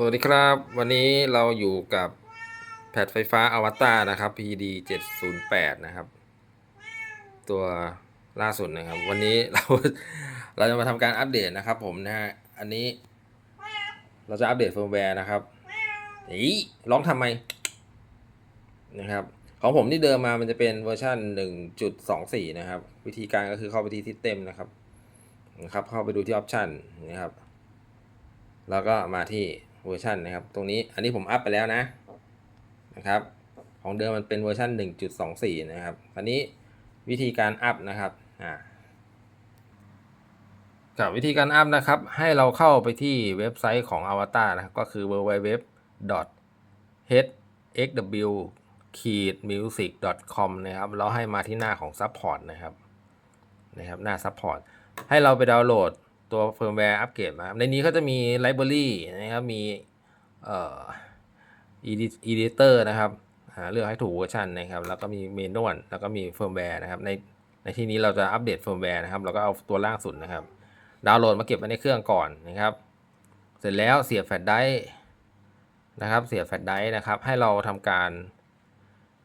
สวัสดีครับ วันนี้เราอยู่กับแผดไฟฟ้าอวตารนะครับ PD 708 นะครับ ตัวล่าสุดนะครับ วันนี้เราเราจะมาทำการอัปเดตนะครับ ผมนะฮะอันนี้ เราจะอัปเดตเฟิร์มแวร์นะครับอีร้องทำไมนะครับ ของผมที่เดิมมามันจะเป็นเวอร์ชัน1.24 นะครับ วิธีการก็คือเข้าไปที่ System นะครับนะครับ เข้าไปดูที่ Option นะครับแล้วก็มาที่ เวอร์ชันนะครับ ตรงนี้อันนี้ผมอัพไปแล้วนะนะครับ ของเดิมมันเป็นเวอร์ชัน1.24 นะครับอันนี้วิธีการอัพนะครับอ่ากับวิธีการอัพนะครับ ให้เราเข้าไปที่เว็บไซต์ของ Avatar นะครับก็คือ www hxw music com นะครับแล้วให้มาที่หน้าของ Support นะครับนะครับหน้า Support ให้เราไปดาวน์โหลด ตัวเฟิร์มแวร์อัปเกรดมาในนี้ก็จะมีไลบรารีนะครับ มีเอ่อ editor นะครับหาเลือกให้ถูกเวอร์ชันนะครับ แล้วก็มีเมนวลแล้วก็มีเฟิร์มแวร์นะครับ ในในที่นี้เราจะอัปเดตเฟิร์มแวร์นะครับ เราก็เอาตัวล่างสุดนะครับ ดาวน์โหลดมาเก็บไว้ในเครื่องก่อนนะครับ เสร็จแล้วเสียบแฟลชไดร์นะครับ เสียบแฟลชไดร์นะครับ ให้เราทำการ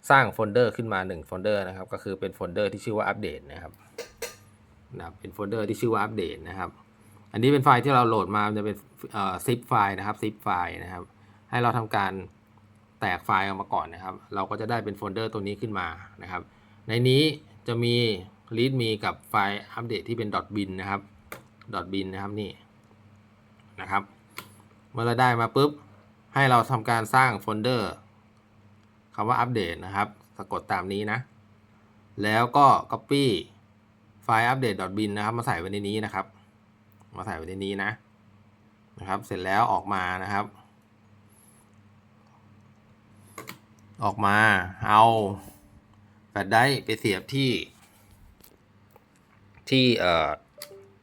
สร้างโฟลเดอร์ขึ้นมา1โฟลเดอร์นะครับ ก็คือเป็นโฟลเดอร์ที่ชื่อว่าอัปเดตนะครับนะครับเป็นโฟลเดอร์ที่ชื่อว่าอัปเดตนะครับ อันนี้เป็นไฟล์ที่เราโหลดมาจะเป็นเอ่อ zip ไฟล์นะครับ zip ไฟล์นะครับ ให้เราทำการแตกไฟล์ออกมาก่อนนะครับ เราก็จะได้เป็นโฟลเดอร์ตัวนี้ขึ้นมานะครับ ในนี้จะมี readme กับไฟล์อัปเดตที่เป็น .bin นะครับ .bin นะครับนี่นะครับ เมื่อเราได้มาปุ๊บ ให้เราทำการสร้างโฟลเดอร์คำว่าอัปเดตนะครับ สะกดตามนี้นะ แล้วก็ copy ไฟล์ update.bin นะครับ มาใส่ไว้ในนี้นะครับ มาใส่ไว้ในนี้นะนะครับ เสร็จแล้วออกมานะครับ ออกมาเอาแฟลชไดรฟ์ไปเสียบที่ ที่เอ่อ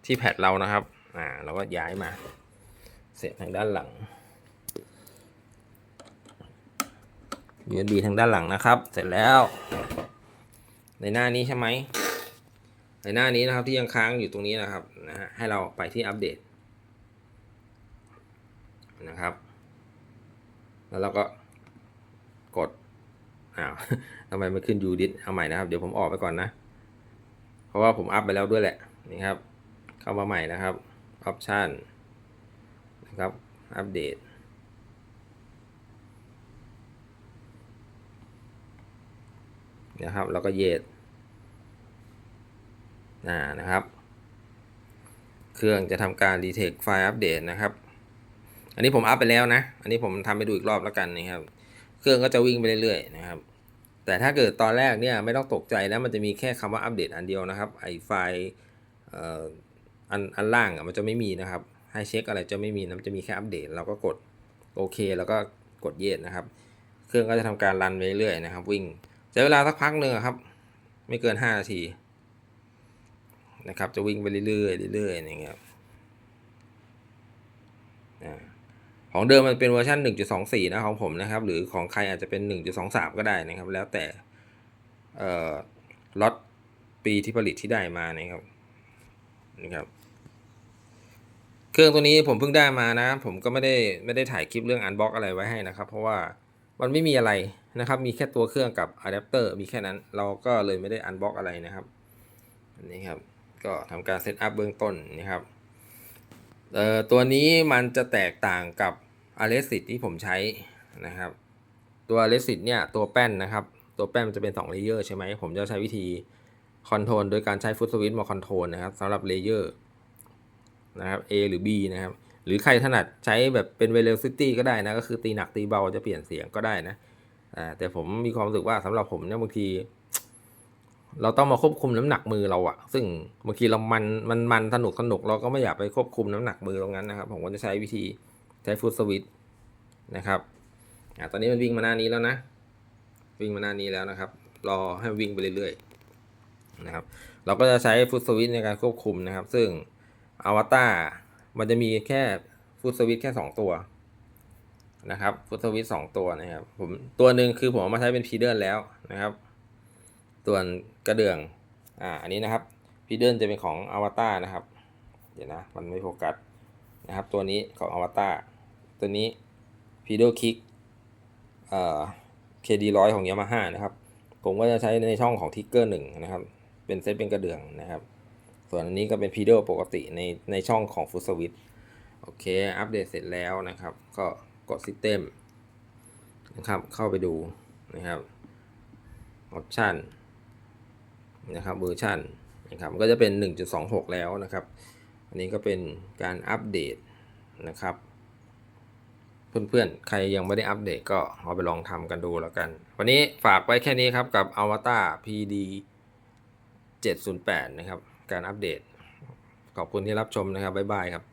ที่แพดเรานะครับอ่าเราก็ย้ายมา เสียบทางด้านหลัง USB ทางด้านหลังนะครับ เสร็จแล้ว ในหน้านี้ใช่ไหม ในหน้านี้นะครับที่ยังค้างอยู่ตรงนี้นะครับนะฮะให้เราไปที่อัปเดตนะครับ แล้วเราก็กดอ้าวทำไมไม่ขึ้นยูดิสเอาใหม่นะครับ เดี๋ยวผมออกไปก่อนนะ เพราะว่าผมอัพไปแล้วด้วยแหละนี่ครับ เข้ามาใหม่นะครับออปชันนะครับอัปเดตนะครับแล้วก็เยด นะครับ เครื่องจะทำการ detect ไฟล์อัปเดตนะครับ อันนี้ผมอัพไปแล้วนะ อันนี้ผมทำไปดูอีกรอบแล้วกันนะครับ เครื่องก็จะวิ่งไปเรื่อยๆนะครับ แต่ถ้าเกิดตอนแรกเนี่ยไม่ต้องตกใจนะมันจะมีแค่คำว่าอัปเดตอันเดียวนะครับไอไฟล์อันอันล่างมันจะไม่มีนะครับให้เช็คอะไรจะไม่มีนะมันจะมีแค่อัปเดตเราก็กดโอเค แล้วก็กดเยสนะครับ เครื่องก็จะทำการรันไปเรื่อยๆนะครับ วิ่งใช้เวลาสักพักหนึ่งครับ ไม่เกิน 5 นาที นะครับ จะวิ่งไปเรื่อยๆเรื่อยๆอย่างเงี้ยของเดิมมันเป็นเวอร์ชัน1.24 นะของผมนะครับ หรือของใครอาจจะเป็น 1.23 ก็ได้นะครับ แล้วแต่ล็อตปีที่ผลิตที่ได้มานะครับนะครับ เครื่องตัวนี้ผมเพิ่งได้มานะ ผมก็ไม่ได้ไม่ได้ถ่ายคลิปเรื่องอันบ็อกอะไรไว้ให้นะครับ เพราะว่ามันไม่มีอะไรนะครับ มีแค่ตัวเครื่องกับอะแดปเตอร์มีแค่นั้น เราก็เลยไม่ได้อันบ็อกอะไรนะครับ อันนี้ครับ ก็ทำการเซตอัพเบื้องต้นนะครับเออตัวนี้มันจะแตกต่างกับ a l e s i t ที่ผมใช้นะครับ ตัว a l e s i t เนี่ยตัวแป้นนะครับ ตัวแป้นมันจะเป็น2เลเยอร์ใช่ไหมผมจะใช้วิธีคอนโทรลโดยการใช้ฟุตสวิตมาคอนโทรลนะครับสำหรับเลเยอร์นะครับ A หรือ B นะครับ หรือใครถนัดใช้แบบเป็น velocity ก็ได้นะ ก็คือตีหนักตีเบาจะเปลี่ยนเสียงก็ได้นะอ่าแต่ผมมีความรู้สึกว่าสำหรับผมเนี่ยบางที เราต้องมาควบคุมน้ำหนักมือเราอะซึ่งบางทีเรามันมันมันสนุกสนุกเราก็ไม่อยากไปควบคุมน้ำหนักมือตรงนั้นนะครับ ผมก็จะใช้วิธีใช้ฟุตสวิตนะครับอ่าตอนนี้มันวิ่งมาหน้านี้แล้วนะ วิ่งมาหน้านี้แล้วนะครับ รอให้มันวิ่งไปเรื่อยๆนะครับ เราก็จะใช้ฟุตสวิตในการควบคุมนะครับ ซึ่งอวตารมันจะมีแค่ฟุตสวิตแค่ 2 ตัวนะครับฟุตสวิตสองตัวนะครับผมตัวหนึ่งคือผมเอามาใช้เป็นพีเดิลแล้วนะครับ ส่วนกระเดื่อง อ่า อันนี้นะครับพีเดิลจะเป็นของอวตารนะครับ เดี๋ยวนะ มันไม่โฟกัสนะครับ ตัวนี้ของอวตารตัวนี้พีโดคิกเอ่อ KD ร้อยของ Yamaha นะครับ ผมก็จะใช้ในช่องของทิกเกอร์หนึ่งนะครับ เป็นเซตเป็นกระเดื่องนะครับ ส่วนอันนี้ก็เป็นพีโดปกติในในช่องของฟุตสวิตโอเค อัปเดตเสร็จแล้วนะครับ ก็กด System นะครับ เข้าไปดูนะครับออปชั่น นะครับเวอร์ชันนะครับก็จะเป็น 1.26 แล้วนะครับ อันนี้ก็เป็นการอัปเดตนะครับ เพื่อนๆ ใครยังไม่ได้อัปเดตก็เอาไปลองทำกันดูแล้วกัน วันนี้ฝากไว้แค่นี้ครับกับ Avatar PD 708 นะครับ การอัปเดต ขอบคุณที่รับชมนะครับ บ๊ายบายครับ